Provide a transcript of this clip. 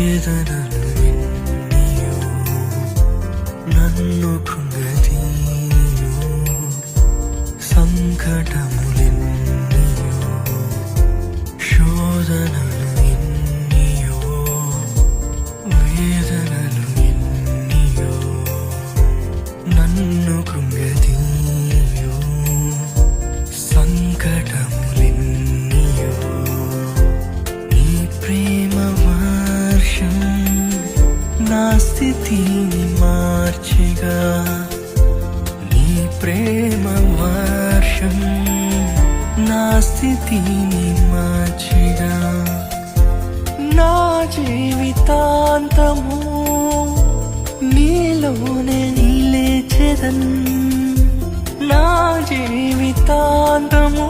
വേദനു എണ്ണിയോ നന്നു കൃങ്കതീയോ സങ്കടമുലെന്നിയോ ശോധനു എണ്ണിയോ വേദനു എണ്ണിയോ നന്നു నా స్థితిని మార్చిగా. నీ ప్రేమ వర్షం నా స్థితిని మార్చిగా. నా జీవితాంతము నీలోనే నీలే చెదన్ నా జీవితాంతము